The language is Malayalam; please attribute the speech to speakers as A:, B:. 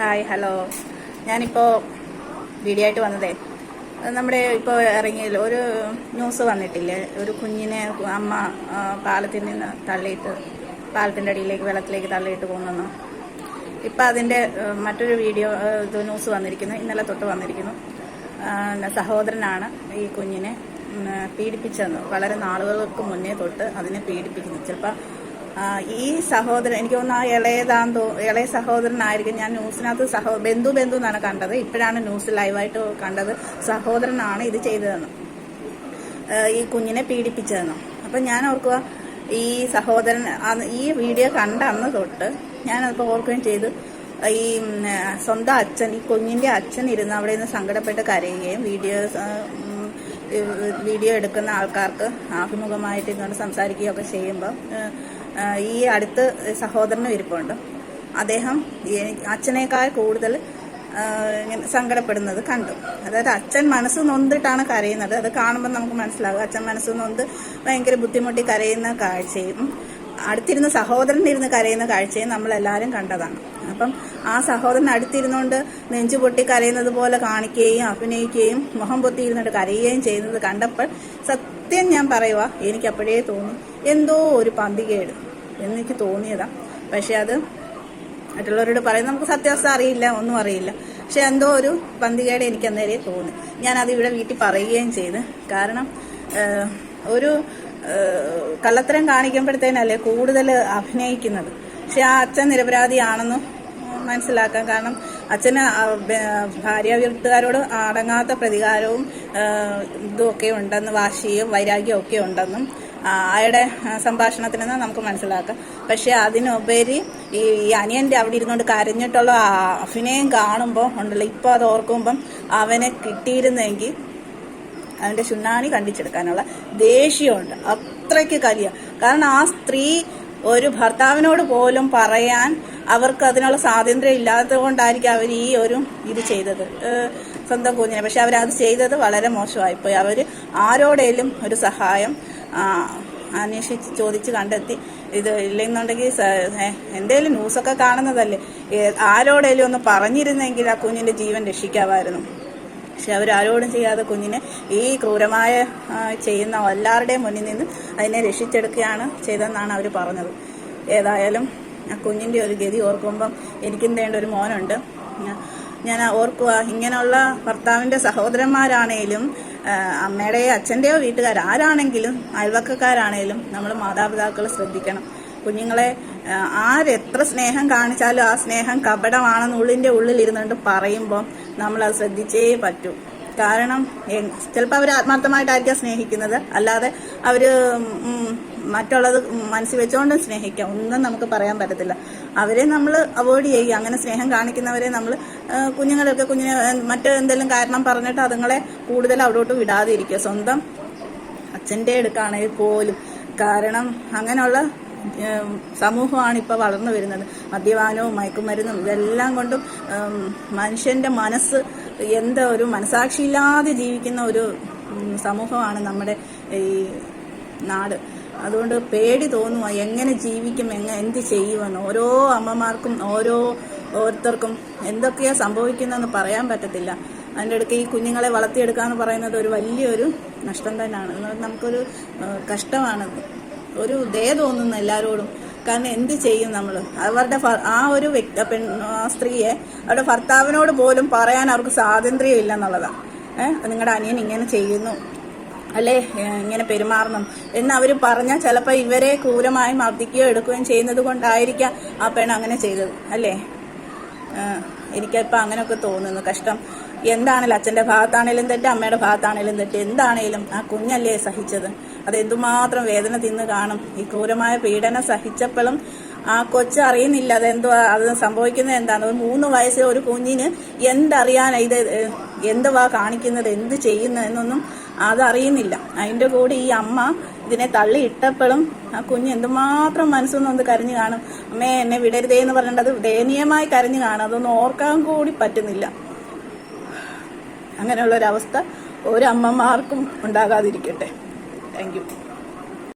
A: Hi hello. ഞാനിപ്പോൾ വീഡിയോ ആയിട്ട് വന്നതേ. നമ്മുടെ ഇപ്പോൾ ഇറങ്ങിയല്ലോ ഒരു ന്യൂസ് വന്നിട്ടില്ലേ? ഒരു കുഞ്ഞിനെ അമ്മ പാലത്തിൽ നിന്ന് തള്ളിയിട്ട് പാലത്തിന്റെ അടിയിലേക്ക് വെള്ളത്തിലേക്ക് തള്ളിയിട്ട് പോകുന്നു ഇപ്പം അതിന്റെ മറ്റൊരു വീഡിയോ ഇത് ന്യൂസ് വന്നിരിക്കുന്നു. ഇന്നലെ തൊട്ട് വന്നിരിക്കുന്നു. സഹോദരനാണ് ഈ കുഞ്ഞിനെ പീഡിപ്പിച്ചതെന്ന്. വളരെ നാളുകൾക്ക് മുന്നേ തൊട്ട് അതിനെ പീഡിപ്പിക്കുന്നു. ചിലപ്പോൾ ഈ സഹോദരൻ എനിക്ക് തോന്നുന്നു ആ ഇളയതാന്ന് തോ ഇളയ സഹോദരനായിരിക്കും. ഞാൻ ന്യൂസിനകത്ത് സഹോ ബന്ധു ബന്ധു എന്നാണ് കണ്ടത്. ഇപ്പോഴാണ് ന്യൂസ് ലൈവായിട്ട് കണ്ടത്. സഹോദരനാണ് ഇത് ചെയ്തതെന്ന്. ഈ കുഞ്ഞിനെ പീഡിപ്പിച്ചതെന്ന്. അപ്പം ഞാൻ ഓർക്കുക ഈ സഹോദരൻ ഈ വീഡിയോ കണ്ട അന്ന് തൊട്ട് ഞാനപ്പോൾ ഓർക്കുകയും ചെയ്തു. ഈ സ്വന്തം അച്ഛൻ ഈ കുഞ്ഞിന്റെ അച്ഛൻ ഇരുന്ന് അവിടെ നിന്ന് സങ്കടപ്പെട്ട് കരയുകയും ഏഹ്, വീഡിയോ എടുക്കുന്ന ആൾക്കാർക്ക് ആഭിമുഖമായിട്ട് ഇങ്ങോട്ട് സംസാരിക്കുകയൊക്കെ ചെയ്യുമ്പോൾ ഈ അടുത്ത് സഹോദരനും ഇരിപ്പുണ്ട്. അദ്ദേഹം അച്ഛനേക്കാൾ കൂടുതൽ ഇങ്ങനെ സങ്കടപ്പെടുന്നത് കണ്ടു. അതായത് അച്ഛൻ മനസ്സ് നൊന്തിട്ടാണ് കരയുന്നത്. അത് കാണുമ്പോൾ നമുക്ക് മനസ്സിലാകും. അച്ഛൻ മനസ്സ് നൊന്ത് ഭയങ്കര ബുദ്ധിമുട്ടി കരയുന്ന കാഴ്ചയും അടുത്തിരുന്ന് സഹോദരൻ ഇരുന്ന് കരയുന്ന കാഴ്ചയും നമ്മൾ എല്ലാവരും കണ്ടതാണ്. അപ്പം ആ സഹോദരൻ അടുത്തിരുന്നുകൊണ്ട് നെഞ്ചു പൊട്ടി കരയുന്നത് പോലെ കാണിക്കുകയും അഭിനയിക്കുകയും മുഖം പൊത്തി ഇരുന്നിട്ട് കരയുകയും ചെയ്യുന്നത് കണ്ടപ്പോൾ സത്യം ഞാൻ പറയുക എനിക്കപ്പോഴേ തോന്നി എന്തോ ഒരു പന്തികേട്. എന്നെനിക്ക് തോന്നിയതാ. പക്ഷെ അത് മറ്റുള്ളവരോട് പറയും നമുക്ക് സത്യാവസ്ഥ അറിയില്ല ഒന്നും അറിയില്ല. പക്ഷെ എന്തോ ഒരു പന്തികേട് എനിക്ക് അന്നേരം തോന്നി. ഞാനത് ഇവിടെ വീട്ടിൽ പറയുകയും ചെയ്ത്. കാരണം ഒരു കള്ളത്തരം കാണിക്കുമ്പോഴത്തേനല്ലേ കൂടുതൽ അഭിനയിക്കുന്നത്. പക്ഷെ ആ അച്ഛൻ നിരപരാധിയാണെന്ന് മനസ്സിലാക്കാം. കാരണം അച്ഛന് ഭാര്യ വീട്ടുകാരോട് അടങ്ങാത്ത പ്രതികാരവും ഇതും ഇതുമൊക്കെ ഉണ്ടെന്ന് വാശിയും വൈരാഗ്യവും ഒക്കെ ഉണ്ടെന്നും അയാളുടെ സംഭാഷണത്തിൽ നിന്ന് നമുക്ക് മനസ്സിലാക്കാം. പക്ഷെ അതിനുപരി ഈ അനിയന്റെ അവിടെ ഇരുന്നുകൊണ്ട് കരഞ്ഞിട്ടുള്ള അഭിനയം കാണുമ്പോൾ ഉണ്ടല്ലോ ഇപ്പൊ അത് ഓർക്കുമ്പം അവനെ കിട്ടിയിരുന്നെങ്കിൽ അതിന്റെ ചുണ്ണാണി കണ്ടിച്ചെടുക്കാനുള്ള ദേഷ്യമുണ്ട്. അത്രയ്ക്ക് കലിയ. കാരണം ആ സ്ത്രീ ഒരു ഭർത്താവിനോട് പോലും പറയാൻ അവർക്ക് അതിനുള്ള സ്വാതന്ത്ര്യം ഇല്ലാത്തത് കൊണ്ടായിരിക്കും അവർ ഈ ഒരു ഇത് ചെയ്തത്. സ്വന്തം കുഞ്ഞിനെ. പക്ഷെ അവരത് ചെയ്തത് വളരെ മോശമായിപ്പോയി. അവർ ആരോടേലും ഒരു സഹായം അന്വേഷിച്ച് ചോദിച്ച് കണ്ടെത്തി. ഇത് ഇല്ലെന്നുണ്ടെങ്കിൽ എന്തേലും ന്യൂസൊക്കെ കാണുന്നതല്ലേ. ആരോടേലും ഒന്ന് പറഞ്ഞിരുന്നെങ്കിൽ ആ കുഞ്ഞിന്റെ ജീവൻ രക്ഷിക്കാമായിരുന്നു. പക്ഷെ അവരാരോടും ചെയ്യാതെ കുഞ്ഞിനെ ഈ ക്രൂരമായ ചെയ്യുന്ന എല്ലാവരുടെയും മുന്നിൽ നിന്ന് അതിനെ രക്ഷിച്ചെടുക്കുകയാണ് ചെയ്തതെന്നാണ് അവർ പറഞ്ഞത്. ഏതായാലും ആ കുഞ്ഞിന്റെ ഒരു ഗതി ഓർക്കുമ്പം എനിക്കും വേണ്ട ഒരു മോനുണ്ട്. ഞാൻ ഓർക്കുക ഇങ്ങനെയുള്ള ഭർത്താവിന്റെ സഹോദരന്മാരാണേലും അമ്മയുടെയോ അച്ഛന്റെയോ വീട്ടുകാർ ആരാണെങ്കിലും അയൽവക്കക്കാരാണെങ്കിലും നമ്മൾ മാതാപിതാക്കൾ ശ്രദ്ധിക്കണം. കുഞ്ഞുങ്ങളെ ആരെത്ര സ്നേഹം കാണിച്ചാലും ആ സ്നേഹം കപടമാണെന്ന് ഉള്ളിന്റെ ഉള്ളിൽ ഇരുന്നുകൊണ്ട് പറയുമ്പോൾ അത് ശ്രദ്ധിച്ചേ പറ്റൂ. കാരണം ചിലപ്പോൾ അവർ ആത്മാർത്ഥമായിട്ടായിരിക്കാം സ്നേഹിക്കുന്നത്. അല്ലാതെ അവർ മറ്റുള്ളത് മനസ്സിൽ വെച്ചുകൊണ്ട് സ്നേഹിക്കാം. ഒന്നും നമുക്ക് പറയാൻ പറ്റത്തില്ല. അവരെ നമ്മൾ അവോയ്ഡ് ചെയ്യുക. അങ്ങനെ സ്നേഹം കാണിക്കുന്നവരെ നമ്മൾ കുഞ്ഞുങ്ങളൊക്കെ കുഞ്ഞിനെ മറ്റ് എന്തെങ്കിലും കാരണം പറഞ്ഞിട്ട് അതുങ്ങളെ കൂടുതൽ അവിടോട്ട് വിടാതിരിക്കുക. സ്വന്തം അച്ഛന്റെ അടുക്കാണെങ്കിൽ പോലും. കാരണം അങ്ങനെയുള്ള സമൂഹമാണ് ഇപ്പോൾ വളർന്നു വരുന്നത്. മദ്യപാനവും മയക്കുമരുന്നും ഇതെല്ലാം കൊണ്ടും മനുഷ്യന്റെ മനസ്സ് എന്താ ഒരു മനസാക്ഷിയില്ലാതെ ജീവിക്കുന്ന ഒരു സമൂഹമാണ് നമ്മുടെ ഈ നാട്. അതുകൊണ്ട് പേടി തോന്നുക എങ്ങനെ ജീവിക്കും എങ്ങനെ എന്ത് ചെയ്യുമെന്ന് ഓരോ അമ്മമാർക്കും ഓരോ ഓരോരുത്തർക്കും എന്തൊക്കെയാ സംഭവിക്കുന്നതെന്ന് പറയാൻ പറ്റത്തില്ല. അതിന്റെ ഇടയ്ക്ക് ഈ കുഞ്ഞുങ്ങളെ വളർത്തിയെടുക്കുക എന്ന് പറയുന്നത് ഒരു വലിയൊരു നഷ്ടം തന്നെയാണ്. നമുക്കൊരു കഷ്ടമാണ്. ഒരു ദയ തോന്നുന്നു എല്ലാവരോടും കാരണം എന്ത് ചെയ്യും നമ്മൾ അവരുടെ ആ ഒരു വ്യക്തി പെൺ സ്ത്രീയെ അവരുടെ ഭർത്താവിനോട് പോലും പറയാൻ അവർക്ക് സ്വാതന്ത്ര്യം ഇല്ലെന്നുള്ളതാണ് നിങ്ങളുടെ അനിയൻ ഇങ്ങനെ ചെയ്യുന്നു. അല്ലേ? ഇങ്ങനെ പെരുമാറണം എന്ന് അവർ പറഞ്ഞാൽ ചിലപ്പോൾ ഇവരെ ക്രൂരമായി മർദ്ദിക്കുകയോ എടുക്കുകയും ചെയ്യുന്നത് കൊണ്ടായിരിക്കാം ആ പെണ്ണ് അങ്ങനെ ചെയ്തത്. അല്ലേ? എനിക്കിപ്പോൾ അങ്ങനെയൊക്കെ തോന്നുന്നു. കഷ്ടം. എന്താണേലും അച്ഛന്റെ ഭാഗത്താണേലും തെറ്റ് അമ്മയുടെ ഭാഗത്താണേലും തെറ്റ് എന്താണേലും ആ കുഞ്ഞല്ലേ സഹിച്ചത്. അത് എന്തുമാത്രം വേദന തിന്ന് കാണും. ഈ ക്രൂരമായ പീഡനം സഹിച്ചപ്പോഴും ആ കൊച്ച് അറിയുന്നില്ല അതെന്തോ അത് സംഭവിക്കുന്നത് എന്താണ് ഒരു മൂന്ന് വയസ്സിൽ ഒരു കുഞ്ഞിന് എന്തറിയാൻ ഇത് എന്തുവാ കാണിക്കുന്നത് എന്ത് ചെയ്യുന്നത് എന്നൊന്നും അതറിയുന്നില്ല. അതിന്റെ കൂടെ ഈ അമ്മ ഇതിനെ തള്ളി ഇട്ടപ്പോഴും ആ കുഞ്ഞ് എന്തുമാത്രം മനസ്സൊന്നും കരഞ്ഞു കാണും. അമ്മേ എന്നെ വിടരുതേ എന്ന് പറഞ്ഞിട്ട് അത് ദയനീയമായി കരഞ്ഞു കാണും. അതൊന്നും ഓർക്കാൻ കൂടി പറ്റുന്നില്ല. അങ്ങനെയുള്ളൊരവസ്ഥ ഒരമ്മമാർക്കും ഉണ്ടാകാതിരിക്കട്ടെ. Thank you